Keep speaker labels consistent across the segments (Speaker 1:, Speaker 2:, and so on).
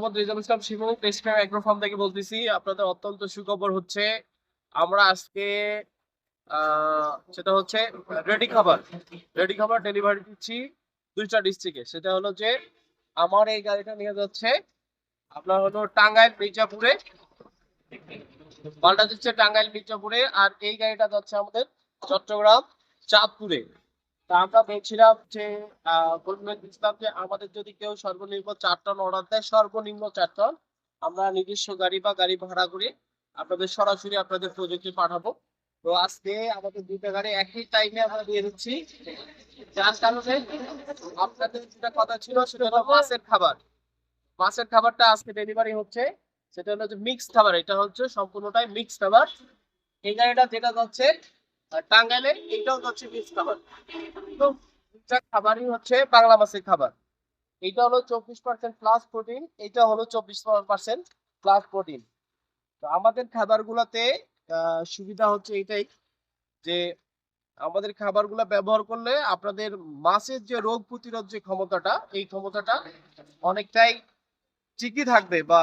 Speaker 1: মোহাম্মদ রেজাল ইসলাম শিবু। টেস্টফ্রেম অ্যাগ্রো থেকে বলতেছি, আপনাদের অত্যন্ত সুখবর হচ্ছে, আমরা আজকে সেটা হচ্ছে রেডি খাবার। রেডি খাবার ডেলিভারি দিচ্ছি দুইটা ডিস্ট্রিক্টে সেটা হলো যে, আমার এই গাড়িটা নিয়ে যাচ্ছে, আপনার হলো টাঙ্গাইল, মির্জাপুরে। মালটা দিচ্ছে টাঙ্গাইল, মির্জাপুরে। আর এই গাড়িটা যাচ্ছে আমাদের চট্টগ্রাম, চাঁদপুরে। আমরা বলছিলাম যে বলবেন ইসলাম যে আমাদের যদি কেউ সর্বনিম্ন চার টন অর্ডার দেয়, সর্বনিম্ন চার টন আমরা নিজস্ব গাড়ি বা গাড়ি ভাড়া করে আপনাদের সরাসরি আপনাদের প্রজেক্টে পাঠাবো। তো আজকে আমাদের দুইটা গাড়ি একই টাইমে আমরা দিয়ে দিচ্ছি। যার কারণে আপনাদের যেটা কথা ছিল সেটা হলো মাছের খাবার। মাছের খাবারটা আজকে ডেলিভারি হচ্ছে, সেটা হলো যে মিক্স খাবার, এটা হচ্ছে সম্পূর্ণটাই মিক্স খাবার। এই গাড়িটা যেটা যাচ্ছে টাঙ্গাইলে এটাও হচ্ছে মিক্স খাবার। তো খাবারই হচ্ছে বাংলা মাছের খাবার। এটা হলো চব্বিশ পার্সেন্ট প্লাস প্রোটিন এটা হলো চব্বিশ পার্সেন্ট প্লাস প্রোটিন তো আমাদের খাবারগুলোতে সুবিধা হচ্ছে এটাই যে আমাদের খাবারগুলো ব্যবহার করলে আপনাদের মাছের যে রোগ প্রতিরোধ যে ক্ষমতাটা, এই ক্ষমতাটা অনেকটাই ঠিকই থাকবে বা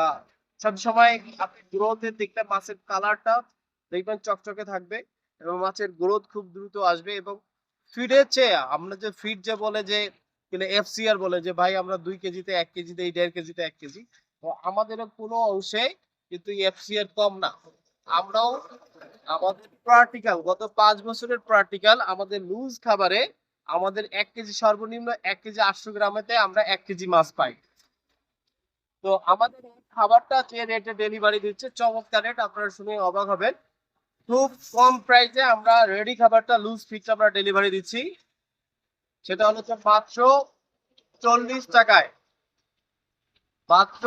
Speaker 1: সব সময় আপনি গ্রোথের দিকটা মাছের কালারটা দেখবেন চকচকে থাকবে। এবং মাছের গ্রোথ খুব দ্রুত আসবে এবং ফিডের চেয়ে আমরা যে ফিড যে বলে যে এফসিআর বলে যে, ভাই, আমরা দুই কেজিতে এক কেজিতে এই দেড় কেজিতে এক কেজি। তো আমাদেরও কোনো অংশে কিন্তু এফসিআর কম না। আমরাও আমাদের প্র্যাকটিক্যাল গত পাঁচ বছরের প্র্যাকটিক্যাল আমাদের লুজ খাবারে আমাদের এক কেজি সর্বনিম্ন এক কেজি আটশো গ্রামেতে আমরা এক কেজি মাছ পাই। তো আমাদের খাবারটা যে রেটে ডেলিভারি দিচ্ছে, চমৎকার রেট আপনারা শুনে অবাক হবেন। খুব কম প্রাইসে আমরা রেডি খাবারটা লুজ ফিট আমরা ডেলিভারি দিচ্ছি। সেটা হচ্ছে মাত্র চল্লিশ টাকায়। মাত্র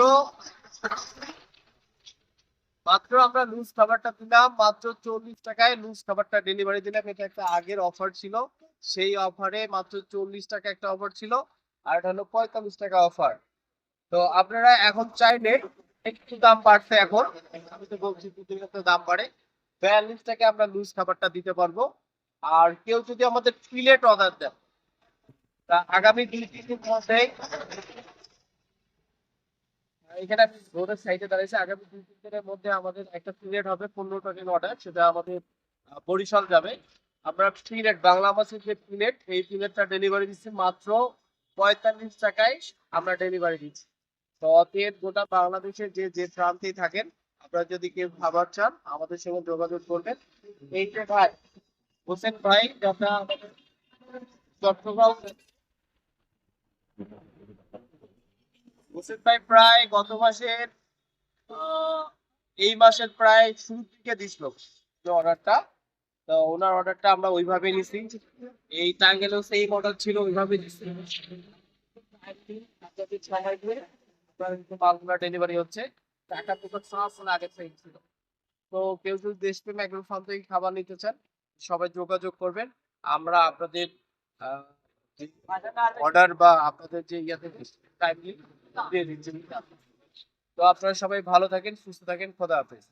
Speaker 1: মাত্র আমরা লুজ খাবারটা দিলাম, মাত্র চল্লিশ টাকায় লুজ খাবারটা ডেলিভারি দিলাম। এটা একটা আগের অফার ছিল। সেই অফারে মাত্র চল্লিশ টাকা একটা অফার ছিল, আর এটা হলো পঁয়তাল্লিশ টাকা অফার তো আপনারা এখন চাইলে একটু দাম বাড়ছে এখন। আমি তো বলছি দাম বাড়ে। বিয়াল্লিশ টাকা আমরা লুজ খাবারটা দিতে পারব। আর কেউ যদি আমাদের প্লেট অর্ডার দেন তা আগামী দুই তিন দিন মধ্যে এখানে আমি রোডের সাইডে দাঁড়িয়েছি আগামী দুই তিন দিনের মধ্যে আমাদের একটা প্লেট হবে, পনেরোটা দিন অর্ডার সেটা আমাদের বরিশাল যাবে। আমরা প্লেট বাংলা মাছের যে ফিলেট এই ফিলেটটা ডেলিভারি দিচ্ছি মাত্র পঁয়তাল্লিশ টাকায় আমরা ডেলিভারি দিচ্ছি। তো অতএব গোটা বাংলাদেশে যে যে প্রান্তেই থাকেন আপনারা যদি কেউ খাবার চান আমাদের সঙ্গে যোগাযোগ করবেন এই যে ভাই হোসেন ভাই যারা চট্টগ্রাম হোসেন ভাই প্রায় গত মাসের এই মাসের প্রায় শুরু থেকে দিছিল যে অর্ডারটা তো ওনার অর্ডারটা আমরা ওইভাবে নিছি এই টাঙ্গেলেও সেই অর্ডার ছিল ওইভাবে দিছি আপনাদের দিয়ে আপনার কিন্তু মালগুলা ডেলিভারি হচ্ছে টাকা তো সব আগে থেকে ছিল। তো কেউ যদি দেশপ্রেম ফার্ম থেকে খাবার নিতে চান, সবাই যোগাযোগ করবেন। আমরা আপনাদের অর্ডার বা আপনাদের যে ইয়ে টাইমলি দিয়ে দিচ্ছি। তো আপনারা সবাই ভালো থাকেন, সুস্থ থাকেন, খোদা হাফেজ।